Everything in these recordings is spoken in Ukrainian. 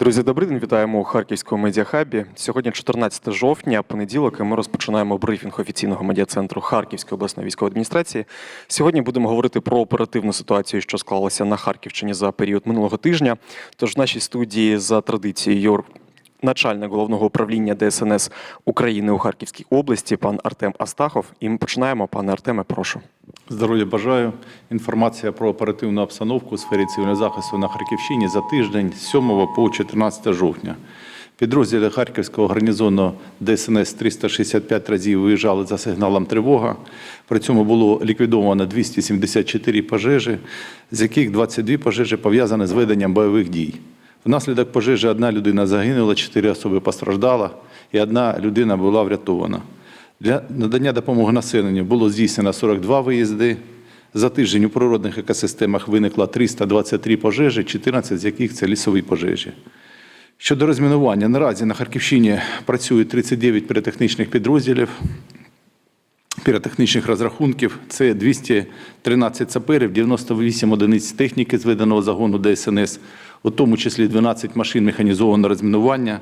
Друзі, добрий день. Вітаємо у Харківському медіахабі. Сьогодні 14 жовтня, понеділок, і ми розпочинаємо брифінг офіційного медіа-центру Харківської обласної військової адміністрації. Сьогодні будемо говорити про оперативну ситуацію, що склалася на Харківщині за період минулого тижня. Тож в нашій студії за традицією начальник головного управління ДСНС України у Харківській області, пан Артем Астахов. І ми починаємо. Пане Артеме, прошу. Здоров'я бажаю. Інформація про оперативну обстановку у сфері цивільного захисту на Харківщині за тиждень з 7 по 14 жовтня. Підрозділи Харківського гарнізону ДСНС 365 разів виїжджали за сигналом тривога. При цьому було ліквідовано 274 пожежі, з яких 22 пожежі пов'язані з веденням бойових дій. Внаслідок пожежі одна людина загинула, чотири особи постраждала, і одна людина була врятована. Для надання допомоги населенню було здійснено 42 виїзди. За тиждень у природних екосистемах виникло 323 пожежі, 14 з яких це лісові пожежі. Щодо розмінування, наразі на Харківщині працює 39 піротехнічних підрозділів, піротехнічних розрахунків. Це 213 саперів, 98 одиниць техніки зведеного загону ДСНС, у тому числі 12 машин механізованого розмінування.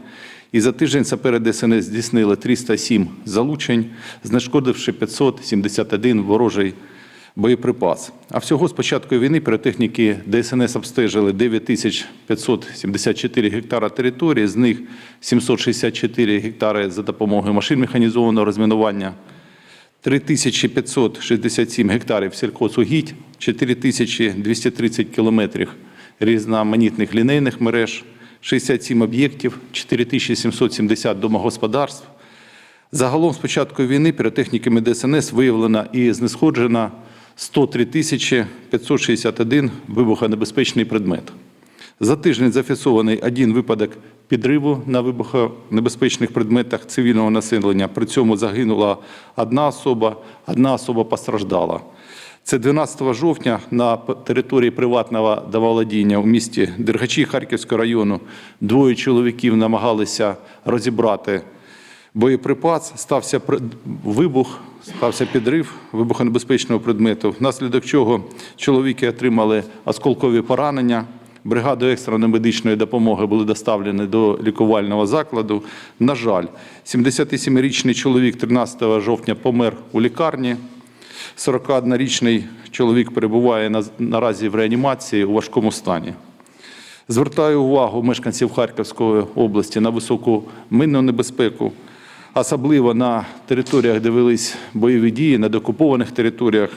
І за тиждень сапери ДСНС здійснили 307 залучень, знешкодивши 571 ворожий боєприпас. А всього з початку війни піротехніки ДСНС обстежили 9574 гектара території, з них 764 гектари за допомогою машин механізованого розмінування, 3567 гектарів сільхозугідь, 4230 кілометрів різноманітних лінейних мереж, 67 об'єктів, 4770 домогосподарств. Загалом з початку війни піротехніками ДСНС виявлено і знешкоджено 103 тисячі 561 вибухонебезпечний предмет. За тиждень зафіксований один випадок підриву на вибухонебезпечних предметах цивільного населення. При цьому загинула одна особа, одна особа постраждала. Це 12 жовтня на території приватного домоволодіння у місті Дергачі Харківського району двоє чоловіків намагалися розібрати боєприпас, стався вибух, стався підрив вибухонебезпечного предмету, внаслідок чого чоловіки отримали осколкові поранення. Бригадою екстреної медичної допомоги були доставлені до лікувального закладу. На жаль, 77-річний чоловік 13 жовтня помер у лікарні. 41-річний чоловік перебуває наразі в реанімації у важкому стані. Звертаю увагу мешканців Харківської області на високу минну небезпеку, особливо на територіях, де велись бойові дії, на деокупованих територіях.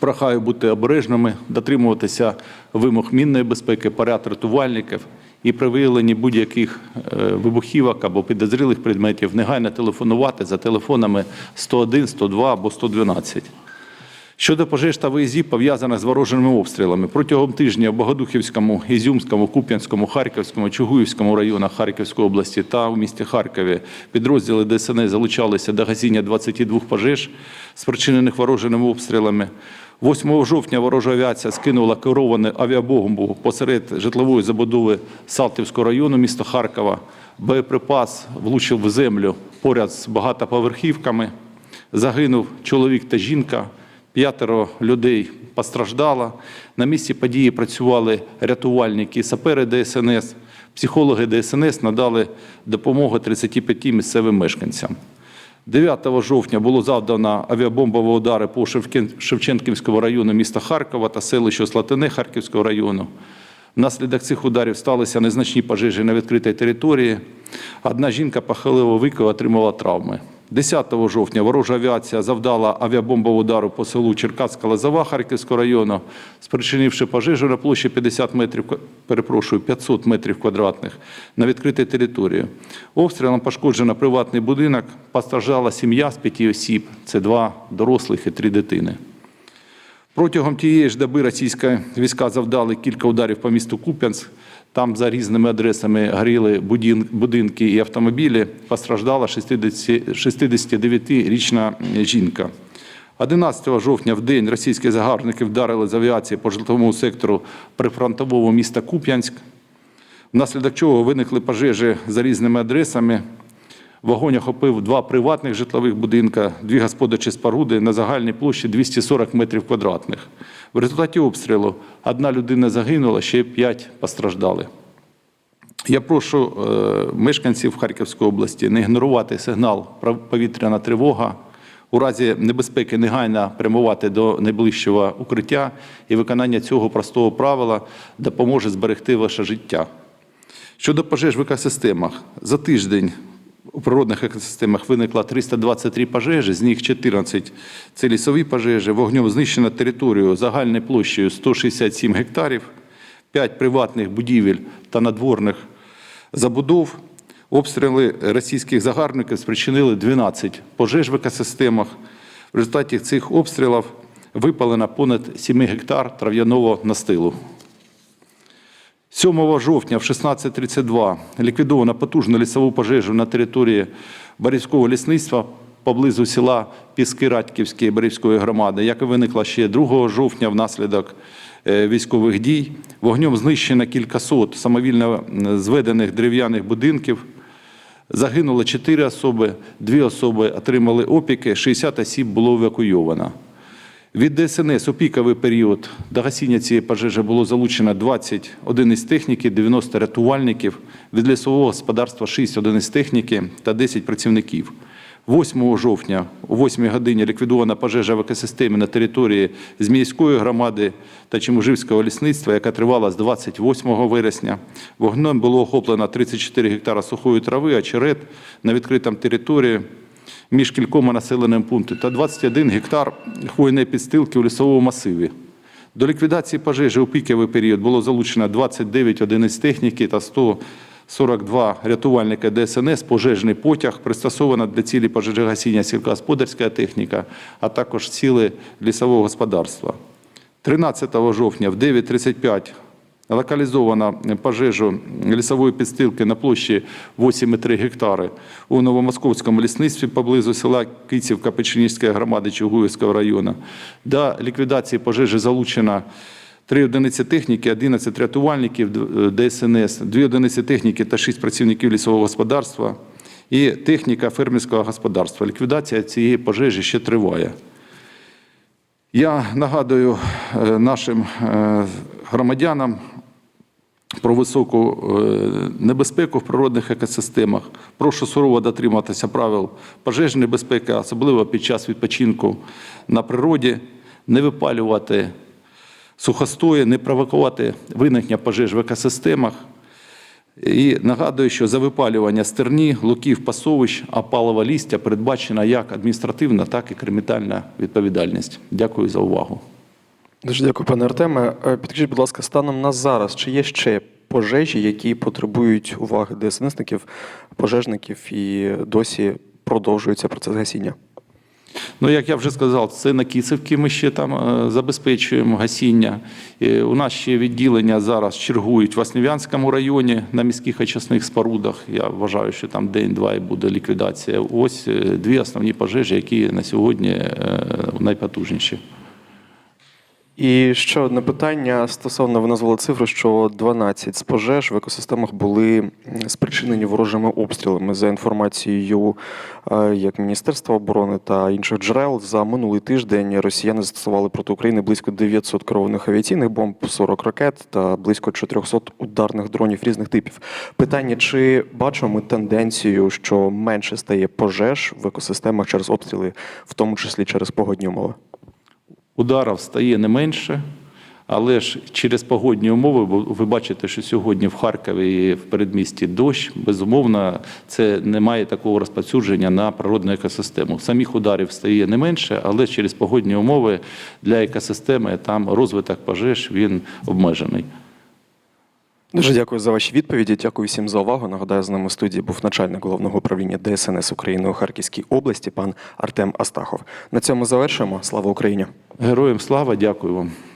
Прохаю бути обережними, дотримуватися вимог мінної безпеки, поряд рятувальників і при виявленні будь-яких е, вибухівок або підозрілих предметів негайно телефонувати за телефонами 101, 102 або 112. Щодо пожеж та виїздів, пов'язаних з ворожими обстрілами, протягом тижня в Богодухівському, Ізюмському, Куп'янському, Харківському, Чугуївському районах Харківської області та у місті Харкові підрозділи ДСНС залучалися до гасіння 22 пожеж, спричинених ворожими обстрілами. 8 жовтня ворожа авіація скинула керовану авіабомбу посеред житлової забудови Салтівського району міста Харкова. Боєприпас влучив в землю поряд з багатоповерхівками. Загинув чоловік та жінка. П'ятеро людей постраждало. На місці події працювали рятувальники, сапери ДСНС. Психологи ДСНС надали допомогу 35 місцевим мешканцям. 9 жовтня було завдано авіабомбові удари по Шевченківському району міста Харкова та селищу Слатине Харківського району. Внаслідок цих ударів сталися незначні пожежі на відкритій території. Одна жінка похилого віку отримала травми. 10 жовтня ворожа авіація завдала авіабомбового удару по селу Черкаська Лазова Харківського району, спричинивши пожежу на площі 50 метрів, перепрошую, 500 метрів квадратних на відкритій території. Обстрілом пошкоджено приватний будинок, постраждала сім'я з п'яти осіб, це два дорослих і три дитини. Протягом тієї ж доби російські війська завдали кілька ударів по місту Куп'янськ. Там за різними адресами горіли будинки і автомобілі. Постраждала 60 69-річна жінка. 11 жовтня в день російські загарбники вдарили з авіації по житловому сектору прифронтового міста Куп'янськ, внаслідок чого виникли пожежі за різними адресами. Вогонь охопив два приватних житлових будинка, дві господарчі споруди на загальній площі 240 метрів квадратних. В результаті обстрілу одна людина загинула, ще п'ять постраждали. Я прошу е, мешканців Харківської області не ігнорувати сигнал повітряна тривога. У разі небезпеки негайно прямувати до найближчого укриття, і виконання цього простого правила допоможе зберегти ваше життя. Щодо пожеж в екосистемах, за тиждень у природних екосистемах виникло 323 пожежі, з них 14 – це лісові пожежі. Вогнем знищено територію загальною площею 167 гектарів, 5 приватних будівель та надворних забудов. Обстріли російських загарбників спричинили 12 пожеж в екосистемах. В результаті цих обстрілів випалено понад 7 гектар трав'яного настилу. 7 жовтня в 16.32 ліквідовано потужну лісову пожежу на території Борівського лісництва поблизу села Піски Радьківської Борівської громади, яка виникла ще 2 жовтня внаслідок е, військових дій. Вогнем знищено кількасот самовільно зведених дерев'яних будинків. Загинуло 4 особи, 2 особи отримали опіки, 60 осіб було евакуйовано. Від ДСНС у піковий період до гасіння цієї пожежі було залучено 20 одиниць техніки, 90 рятувальників, від лісового господарства 6 одиниць техніки та 10 працівників. 8 жовтня о 8 годині ліквідована пожежа в екосистемі на території Зміївської громади та Чеможивського лісництва, яка тривала з 28 вересня. Вогнем було охоплено 34 гектара сухої трави, очерет на відкритому території між кількома населеними пунктами та 21 гектар хвойної підстилки у лісовому масиві. До ліквідації пожежі у піковий період було залучено 29 одиниць техніки та 142 рятувальника ДСНС, пожежний потяг, пристосована для цілі пожежогасіння сільськогосподарська техніка, а також ціли лісового господарства. 13 жовтня в 9.35 локалізовано пожежу лісової підстилки на площі 8,3 гектари у Новомосковському лісництві поблизу села Кицівка Печеніжської громади Чугуївського району. До ліквідації пожежі залучено 3 одиниці техніки, 11 рятувальників ДСНС, 2 одиниці техніки та 6 працівників лісового господарства і техніка фермерського господарства. Ліквідація цієї пожежі ще триває. Я нагадую е, нашим е, громадянам про високу е, небезпеку в природних екосистемах. Прошу сурово дотриматися правил пожежної безпеки, особливо під час відпочинку на природі, не випалювати сухостої, не провокувати виникнення пожеж в екосистемах. І нагадую, що за випалювання стерні, луків, пасовищ, опалого лістя передбачена як адміністративна, так і кримінальна відповідальність. Дякую за увагу. Дуже дякую, пане Артеме. Е, Підкажіть, будь ласка, станом на зараз, чи є ще пожежі, які потребують уваги ДСНСників, пожежників і досі продовжується процес гасіння? Ну, як я вже сказав, це на Кісівці ми ще там е, забезпечуємо гасіння. Е, У нас ще відділення зараз чергують в Основ'янському районі на міських очисних спорудах. Я вважаю, що там день-два і буде ліквідація. Ось дві основні пожежі, які на сьогодні найпотужніші. І ще одне питання стосовно ви назвали цифру, що 12 з пожеж в екосистемах були спричинені ворожими обстрілами. За інформацією е, як Міністерства оборони та інших джерел, за минулий тиждень росіяни застосували проти України близько 900 керованих авіаційних бомб, 40 ракет та близько 400 ударних дронів різних типів. Питання: чи бачимо ми тенденцію, що менше стає пожеж в екосистемах через обстріли, в тому числі через погодні умови? Ударів стає не менше, але ж через погодні умови, бо ви бачите, що сьогодні в Харкові і в передмісті дощ, безумовно, це не має такого розповсюдження на природну екосистему. Самих ударів стає не менше, але через погодні умови для екосистеми там розвиток пожеж він обмежений. Дуже дякую за ваші відповіді. Дякую всім за увагу. Нагадаю, з нами в студії був начальник головного управління ДСНС України у Харківській області, пан Артем Астахов. На цьому завершуємо. Слава Україні! Героям слава, дякую вам.